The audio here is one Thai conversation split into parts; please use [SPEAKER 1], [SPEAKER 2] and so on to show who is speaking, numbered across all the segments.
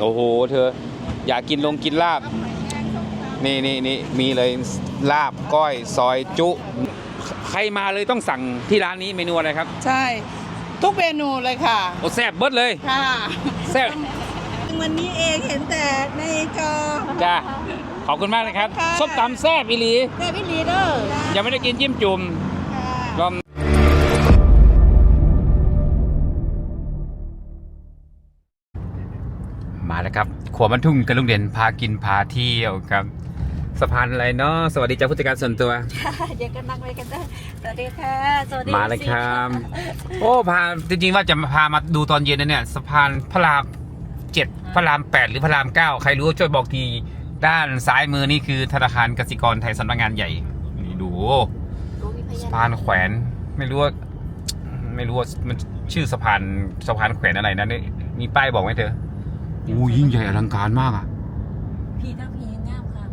[SPEAKER 1] โอ้โห เธอ อยากกินลงกินลาบ นี่นี่นี่มีเลยลาบก้อยซอยจุ ใครมาเลยต้องสั่งที่ร้านนี้เมนูอะไรครับ
[SPEAKER 2] ใช่ ทุกเมนูเลยค่ะ
[SPEAKER 1] โอ้แซ่บเบิดเลย
[SPEAKER 2] ค่ะ
[SPEAKER 1] แซ่บ
[SPEAKER 2] วันนี้เองเห็นแต่ในจอ
[SPEAKER 1] จ้าขอบคุณมากนะครับ
[SPEAKER 2] ค่ะ
[SPEAKER 1] ส้มตำแซ่บอีหลี
[SPEAKER 2] แต่พี่ลีเดอร์
[SPEAKER 1] ยังไม่ได้กินจิ้มจุ่มลอง มาแล้วครับขวบรรทุ่งกับลุงเด่นพากินพาเที่ยวครับสะพานอะไรเนาะสวัสดีเจ้าผู้จัดการส่วนตัว
[SPEAKER 3] เดี๋ยวก็นั่งไปกันได้สวัสดีค่ะสวัสดี
[SPEAKER 1] มาเลยครับโอ้พาจริงๆว่าจะพามาดูตอนเย็นนะเนี่ยสะพานพระรามเจ็ดพระรามแปดหรือพระรามเก้าใครรู้ช่วยบอกทีด้านซ้ายมือนี่คือธนาคารกสิกรไทยสำนักงานใหญ่นี่ดู
[SPEAKER 3] รู้มีพย
[SPEAKER 1] สะพานแขวนไม่รู้ว่าไม่รู้ว่ามันชื่อสะพานสะพานแขวนอะไรนะนี่มีป้ายบอกไหมเธอ อู้ยิ่งใหญ่อลังการมากอะ
[SPEAKER 3] พี่ทั้งพี่งามค่ะ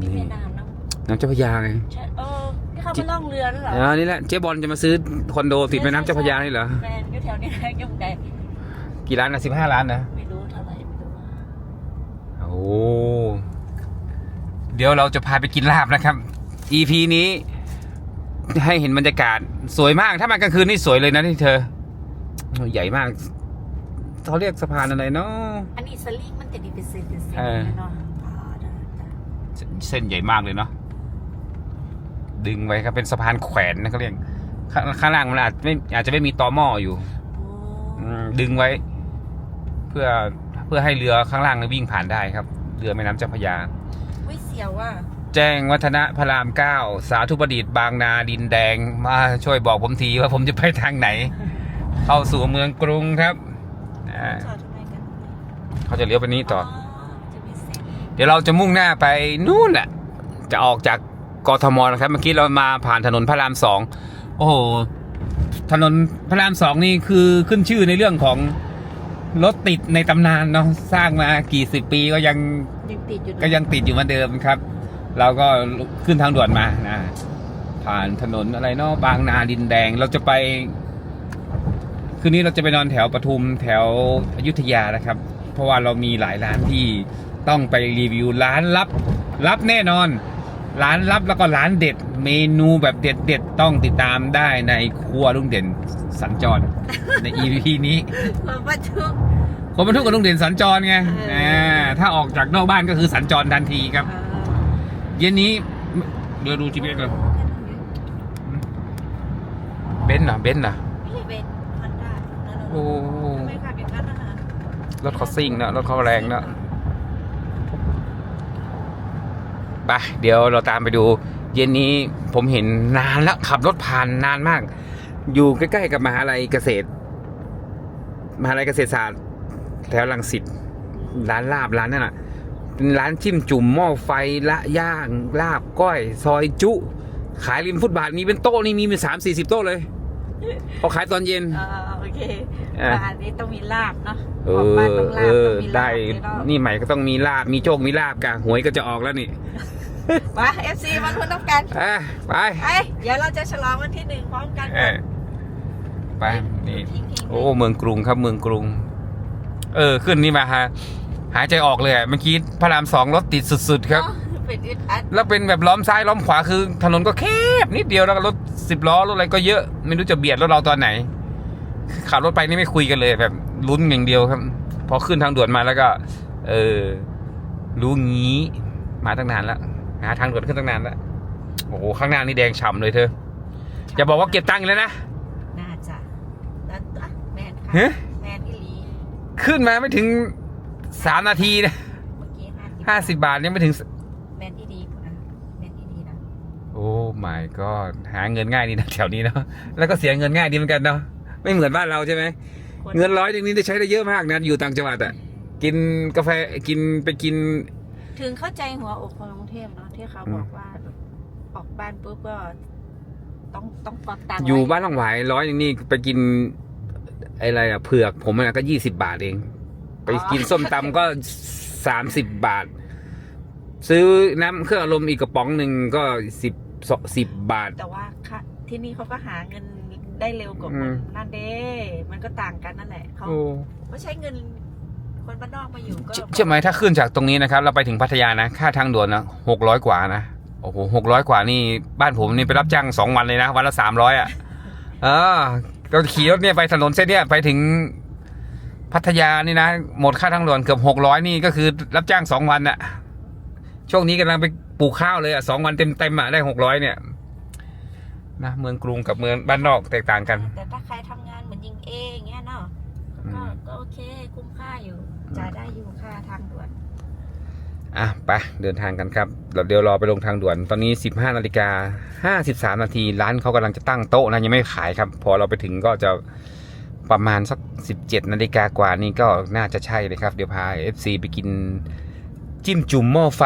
[SPEAKER 1] นี่
[SPEAKER 3] เวียดนามเนาะ
[SPEAKER 1] น้ำเจ้าพระยาไง
[SPEAKER 3] ใช่เออที่เขามาล่องเรือนั่นเหรอ
[SPEAKER 1] อ่านี่แหละเจ๊บอลจะมาซื้อคอนโดติดแม่น้ำเจ้าพระยานี่เหรอ
[SPEAKER 3] แฟนอยู่แถวนี้นะยังไง
[SPEAKER 1] กี่ล้านนะสิบห้าล้านนะ
[SPEAKER 3] ไม่รู้เท่าไหร่ไม่รู้ว่า
[SPEAKER 1] โอ้เดี๋ยวเราจะพาไปกินลาบนะครับ EP นี้ให้เห็นบรรยากาศสวยมากถ้ามากลางคืนนี่สวยเลยนะที่เธอ ใหญ่มาก เขาเรียกสะพานอะไรเนาะ
[SPEAKER 3] อันนี้สลิงมันจะดีเป็นเซนเป็นเซน
[SPEAKER 1] เออ
[SPEAKER 3] เนาะอ๋อได้ได้
[SPEAKER 1] เสเส้นใหญ่มากเลยเนาะดึงไว้ครับเป็นสะพานแขวนนะเขาเรียกข้างข้างล่างมันอาจไม่อาจจะไม่มีตอหม้ออยู่
[SPEAKER 3] โอ้
[SPEAKER 1] อืมดึงไว้ เพื่อเพื่อให้เรือข้างล่างวิ่งผ่านได้ครับ เรือแม่น้ำเจ้าพระยา
[SPEAKER 3] วิเสียวว่ะ
[SPEAKER 1] แจ้งวัฒนะพระรามเก้าสาธุประดิษฐ์บางนาดินแดงมาช่วยบอกผมทีว่าผมจะไปทางไหน เข้าสู่เมืองกรุงครับ อ่า
[SPEAKER 3] จอดทำไมกัน
[SPEAKER 1] เขาจะเลี้ยวไปนี้ต่อ
[SPEAKER 3] จะมีเส้น
[SPEAKER 1] เดี๋ยวเราจะมุ่งหน้าไปนู่นแหละจะออกจากกทมนะครับ เมื่อกี้เรามาผ่านถนนพระรามสองโอ้โห ถนนพระรามสองนี่คือขึ้นชื่อในเรื่องของรถติดในตำนานเนาะสร้างมากี่สิบปีก็ยัง
[SPEAKER 3] ยังติดอยู่นะ
[SPEAKER 1] ก็ยังติดอยู่เหมือนเดิมครับ เราก็ขึ้นทางด่วนมานะผ่านถนนอะไรเนาะบางนาดินแดงเราจะไป คืนนี้เราจะไปนอนแถวปทุมแถวอยุธยานะครับ เพราะว่าเรามีหลายร้านที่ต้องไปรีวิวร้านลับลับแน่นอน ร้านลับแล้วก็ร้านเด็ด เมนูแบบเด็ดเด็ดๆต้องติดตามได้ในครัวลุงเด่นสัญจรใน EP นี้
[SPEAKER 3] ความประชุม
[SPEAKER 1] คนบรรทุกกับลุงเด่นสัญจรไง
[SPEAKER 3] เอออ่
[SPEAKER 1] อ่าถ้าออกจากนอกบ้านก็คือสัญจรทันทีครับ เย็นนี้เดี๋ยวดู GPS เลยเบนซ์เหรอเบนซ์เหรอ
[SPEAKER 3] อ
[SPEAKER 1] โอ้
[SPEAKER 3] ทำไมขับอย่างนั้นนะคะ
[SPEAKER 1] รถเขาซิ่งเนอะรถเขาแรงเนอะไปเดี๋ยวเราตามไปดู เย็นนี้ผมเห็นนานแล้วขับรถผ่านนานมาก อยู่ใกล้ๆกับมหาลัยเกษตร มหาลัยเกษตรศาสตร์แถวลังสิตร้านลาบร้านนั่นน่ะเป็นร้านจิ้มจุ่มหม้อไฟละย่างลาบก้อย ซอยจุ ขายริมฟุตบาทมีเป็นโต๊ะนี่มีเป็นสามสี่สิบโต๊ะเลย เขาขายตอนเย็น
[SPEAKER 3] อ่าโอเค
[SPEAKER 1] อะ
[SPEAKER 3] อันนี้ต้องมีลาบเนาะ
[SPEAKER 1] เอ
[SPEAKER 3] ของบ้าน
[SPEAKER 1] อ
[SPEAKER 3] ต้องลา
[SPEAKER 1] เอบอ
[SPEAKER 3] ต้องมีลาบ
[SPEAKER 1] ได้
[SPEAKER 3] เยวเรา
[SPEAKER 1] นี่ใหม่ก็ต้องมีลาบ มีโชค มีลาบกะหวยก็จะออกแล้วนี่
[SPEAKER 3] มาเอฟซีมาคุณต้องการ
[SPEAKER 1] อะไป
[SPEAKER 3] ไอ้ยเดี๋ยวเราจะฉลองวันที่หนึ่งพร้อมกัน
[SPEAKER 1] เออไป นี่
[SPEAKER 3] ทิ้งๆ
[SPEAKER 1] โอ้ เมืองกรุงครับ เมืองกรุง เออ ขึ้นนี่มาฮะ หายใจออกเลยอะเมื่อกี้พระรามสองรถติดสุดๆครับ
[SPEAKER 3] เนาะเป็นอึดอัด
[SPEAKER 1] แล้วเป็นแบบล้อมซ้ายล้อมขวาคือถนนก็แคบนิดเดียวแล้วก็รถ สิบล้อรถอะไรก็เยอะ ไม่รู้จะเบียดรถเราตอนไหน ขับรถไปนี่ไม่คุยกันเลยแบบลุ้นอย่างเดียวครับ พอขึ้นทางด่วนมาแล้วก็ เออ รู้งี้มาตั้งนานแล้วหาทางด่วนขึ้นตั้งนานแล้วโอ้โหข้างหน้านี่แดงฉ่ำเลยเธออย่าบอกว่าเก็บตังค์อีกแล้วนะ
[SPEAKER 3] น่าจะนั่นอะแมนค่ะ
[SPEAKER 1] เฮ้ย
[SPEAKER 3] แมนอีหลี
[SPEAKER 1] ขึ้นมาไม่ถึงสามนาทีนะ
[SPEAKER 3] เมื่อกี้ห้าสิบ
[SPEAKER 1] ห้าสิบบาทยังไม่ถึง
[SPEAKER 3] แมนอีดีนะแมนอีดีนะ
[SPEAKER 1] โอ้ my god หาเงินง่ายดีนะแถวนี้เนาะแล้วก็เสียเงินง่ายดีเหมือนกันเนาะไม่เหมือนบ้านเราใช่ไหม
[SPEAKER 3] คน
[SPEAKER 1] เงินร้อยหนึงนี่ได้ใช้ได้เยอะมากนะอยู่ต่างจังหวัดอะกินกาแฟกินไปกิน
[SPEAKER 3] ถึงเข้าใจหัวอกคนกรุงเทพเนาะที่เขาบอกว่าออกบ้านปุ๊บก็ต้องต้องปักตังค์
[SPEAKER 1] อยู่
[SPEAKER 3] ไว้
[SPEAKER 1] บ้านหลังหวายร้อยหนึงนี่ไปกินอะไรอะเผือกผมอะก็ยี่สิบาทเอง ไปกินส้มตำก็สามสิบบาท ซื้อน้ำเครื่องอารมณ์อีกกระป๋องหนึ่งก็สิบ สิบบาท
[SPEAKER 3] แต่ว่าค่ะที่นี่เขาก็หาเงินได้เร็วกว่า
[SPEAKER 1] อื
[SPEAKER 3] คน
[SPEAKER 1] ม
[SPEAKER 3] นั่นเด้มันก็ต่างกันนั่นแหละเขา
[SPEAKER 1] โอ้
[SPEAKER 3] เขาใช้เงินคนบ้านนอกมาอยู่ก็
[SPEAKER 1] เชื่อเชื่อไหมถ้าขึ้นจากตรงนี้นะครับ เราไปถึงพัทยานะ ค่าทางด่วนนะหกร้อยกว่านะ โอ้โหหกร้อยกว่านี่ บ้านผมนี่ไปรับจ้างสองวันเลยนะ วันละสามร้อยอะ เออก็ขี่รถเนี่ยไปถนนเส้นเนี่ยไปถึงพัทยานี่นะ หมดค่าทางด่วนเกือบหกร้อยนี่ก็คือรับจ้างสองวันอะ ช่วงนี้กำลังไปปลูกข้าวเลยอะสองวันเต็มเต็มๆอะได้หกร้อยเนี่ยนะเมืองกรุงกับเมืองบ้านนอกแตกต่างกัน
[SPEAKER 3] แต่ถ้าใครทำงานเหมือนยิงเออย่างเงี้ยเนาะ
[SPEAKER 1] อื
[SPEAKER 3] ก็
[SPEAKER 1] ม
[SPEAKER 3] ก็โอเคคุ้มค่าอยู่จ่ายได้อยู่ค่าทางด่วน
[SPEAKER 1] อะไปเดินทางกันครับเราเดี๋ยวรอไปลงทางด่วน ตอนนี้ 15นาฬิกา53นาทีร้านเขากำลังจะตั้งโต๊ะนะยังไม่ขายครับ พอเราไปถึงก็จะประมาณสัก 17นาฬิกากว่านี่ก็น่าจะใช่เลยครับ เดี๋ยวพา FC ไปกิน จิ้มจุ่มหม้อไฟ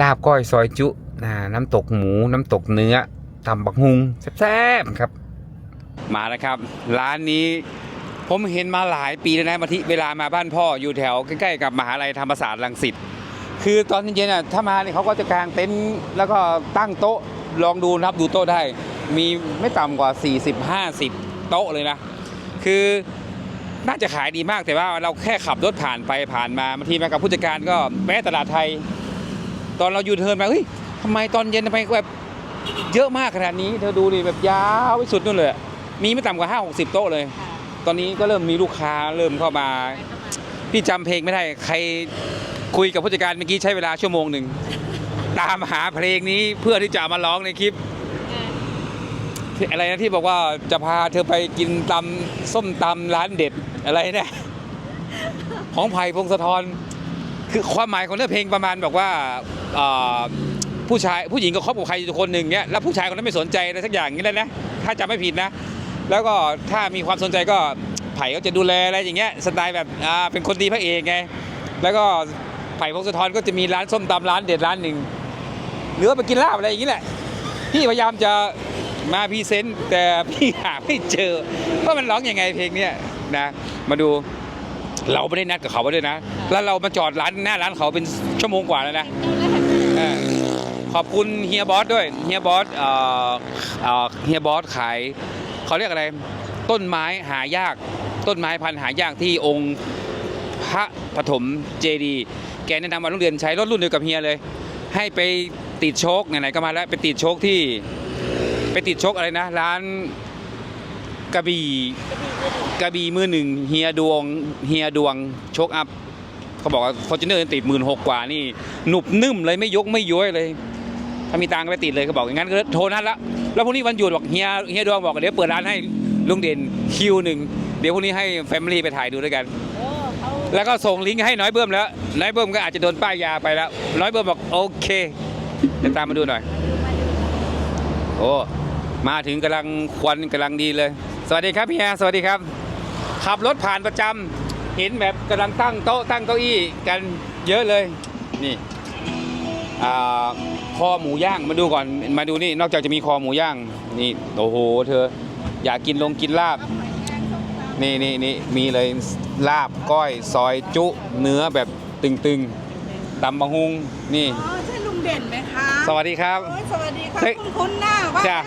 [SPEAKER 1] ลาบก้อยซอยจุนะน้ำตกหมูน้ำตกเนื้อตำบักฮุงแซ่บๆครับ มาแล้วครับ ร้านนี้ผมเห็นมาหลายปีแล้วนะมาที่เวลามาบ้านพ่ออยู่แถวใกล้ๆกับมหาลัยธรรมศาสตร์รังสิตคือตอนเย็นๆอะถ้ามาเนี่ยเขาก็จะกางเต็นท์แล้วก็ตั้งโต๊ะลองดูนับดูโต๊ะได้ มีไม่ต่ำกว่า 40 50 โต๊ะเลยนะ คือ น่าจะขายดีมากแต่ว่าเราแค่ขับรถผ่านไปผ่านมาบางทีมากับผู้จัดการก็แวะตลาดไทย ตอนเรายูเทิร์นมาเฮ้ยทำไมตอนเย็นทำไมแบบเยอะมากขนาดนี้เธอดูดิแบบยาวไปสุดนู่นเลยมีไม่ต่ำกว่า5 60โต๊ะเลย ตอนนี้ก็เริ่มมีลูกค้าเริ่มเข้ามา พี่จำเพลงไม่ได้ใครคุยกับผู้จัดการเมื่อกี้ใช้เวลาชั่วโมงหนึ่งตามหาเพลงนี้เพื่อที่จะมาร้องในคลิปอะไรนะที่บอกว่าจะพาเธอไปกินตำส้มตำร้านเด็ด อะไรเนี่ยของไผ่พงศธรคือความหมายของเนื้อเพลงประมาณบอกว่าผู้ชายผู้หญิงก็คบกับใครอยู่คนหนึ่งเนี้ยแล้วผู้ชายคนนั้นไม่สนใจอะไรสักอย่างนี้เลยนะถ้าจำไม่ผิดนะ แล้วก็ถ้ามีความสนใจก็ไผ่ก็จะดูแลอะไรอย่างเงี้ยสไตล์แบบอ่าเป็นคนดีพระเอกไงแล้วก็ไผ่พงศธรก็จะมีร้านส้มตำร้านเด็ดร้านหนึ่งหรือว่าไปกินลาบอะไรอย่างงี้แหละพี่พยายามจะมาพรีเซนต์แต่พี่หาไม่เจอว่ามันร้องยังไงเพลงเนี้ย นะมาดูเราไม่ได้นัดกับเขาไว้ด้วยนะ แล้วเรามาจอดร้านหน้าร้านเขาเป็นชั่วโมงกว่าแล้วนะเออขอบคุณเฮียบอสด้วยเฮียบอสเอ่อเอ่อเฮียบอสขายเขาเรียกอะไร ต้นไม้หายาก ต้นไม้พันธุ์หายากที่องค์พระปฐมเจดีย์แกแนะนำว่าโรงเรียนใช้รถรุ่นเดียวกับเฮียเลย ให้ไปติดโชคไหนๆก็มาแล้วไปติดโชคที่ ไปติดโชคอะไรนะ ร้าน กระบี่กระบี่มือหนึ่งเฮียดวงเฮียดวงโชคอัพเขาบอกว่าฟอร์จูเนอร์ติดหมื่นหกกว่านี่หนุบนึ่มเลยไม่ยกไม่ย้อยเลย ถ้ามีตังค์ก็ไปติดเลยเขาบอกอย่างนั้นก็โทรนัดละแล้วพรุ่งนี้วันหยุดบอกเฮียเฮียดวงบอกเดี๋ยวเปิดร้านให้ลุงเด่นคิวหนึ่งเดี๋ยวพรุ่งนี้ให้แฟมิลี่ไปถ่ายดูด้วยกัน
[SPEAKER 3] โอ้เขา
[SPEAKER 1] แล้วก็ส่งลิงก์ให้น้อยเบิ้มแล้วน้อยเบิ้มก็อาจจะโดนป้ายยาไปแล้ว น้อยเบิ้มบอกโอเคเดี๋ยวตามมาดูหน่อย โอ้มาถึงกำลังควันกำลังดีเลย สวัสดีครับพี่แอร์สวัสดีครับ ขับรถผ่านประจำเห็นแบบกำลังตั้งโต๊ะตั้งเก้าอี้กันเยอะเลย นี่อ่าคอหมูย่างมาดูก่อนมาดูนี่นอกจากจะมีคอหมูย่างนี่โอ้โห เธออยากกินลงกินลาบนี่นี่นี่มีเลยลาบก้อยซอยจุเนื้อแบบตึงๆตำบังฮุงนี่
[SPEAKER 2] อ๋อใช่ลุงเด่นไหมคะ
[SPEAKER 1] สวัสดีครับ
[SPEAKER 2] โอ้ยสวัสดีค่ะ
[SPEAKER 1] เฮ้ย
[SPEAKER 2] คุณคุ้นหน้าว่า
[SPEAKER 1] จ้า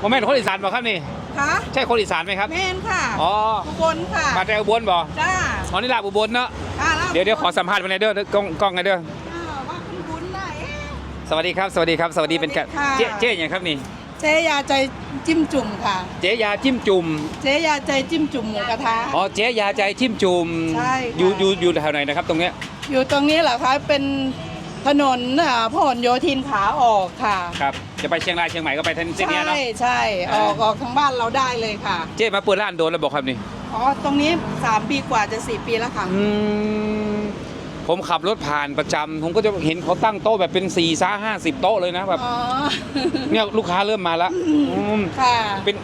[SPEAKER 1] โมเมนต์คนอีสานบอกครับนี่
[SPEAKER 2] คะ
[SPEAKER 1] ใช่คนอีสานไหมครับ
[SPEAKER 2] แมนค่ะ
[SPEAKER 1] อ๋อ
[SPEAKER 2] อุบลค่ะ
[SPEAKER 1] มาแต่อุบลบ่
[SPEAKER 2] จ้า
[SPEAKER 1] อ๋อนี่ลาบอุบลเนาะ
[SPEAKER 2] อ่าแล้ว
[SPEAKER 1] เดี๋ยวเดี๋ยวขอสัมภาษณ์ไปในอยเด้อกล้องกล้องไงเด้อ
[SPEAKER 2] อ่าว่าคุณคุ้นหน้าเอ๊ะ
[SPEAKER 1] สวัสดีครับ สวัสดีครับ สวัสดีเป็นแขก
[SPEAKER 2] สวัสดีค่ะ
[SPEAKER 1] เจ๊เจ๊อย่างครับนี่
[SPEAKER 2] เจ๊ยาใจจิ้มจุ่มค่ะ
[SPEAKER 1] เจ๊ยาจิ้มจุ่ม
[SPEAKER 2] เจ๊ยาใจจิ้มจุ่มหมูกระทะ
[SPEAKER 1] อ๋อ เจ๊ยาใจจิ้มจุ่ม
[SPEAKER 2] ใช่ค่ะ
[SPEAKER 1] อยู่อยู่อยู่แถวไหนนะครับตรงเนี้ย
[SPEAKER 2] อยู่ตรงนี้เหรอคะเป็นถนนอ่าพหลโยธินขาออกค่ะ
[SPEAKER 1] ครับ จะไปเชียงรายเชียงใหม่ก็ไปทางเส้น
[SPEAKER 2] ใช่
[SPEAKER 1] เนี้ยเนาะ
[SPEAKER 2] ใช่ออก
[SPEAKER 1] อ่า
[SPEAKER 2] ออกทางบ้านเราได้เลยค่ะ
[SPEAKER 1] เจ๊มาเปิดร้านโดนแล้วบอกครับนี่
[SPEAKER 2] อ๋อตรงนี้ 3 ปีกว่าจะ 4 ปีแล้วค่ะ
[SPEAKER 1] อืมผมขับรถผ่านประจำผมก็จะเห็นเขาตั้งโต๊ะแบบเป็น4ี่ซ่าห้าสิบโต๊ะเลยนะแบบ
[SPEAKER 2] อ๋อ
[SPEAKER 1] เนี่ยลูกค้าเริ่มมาแล้วอืม
[SPEAKER 2] ค่ะ
[SPEAKER 1] เป็น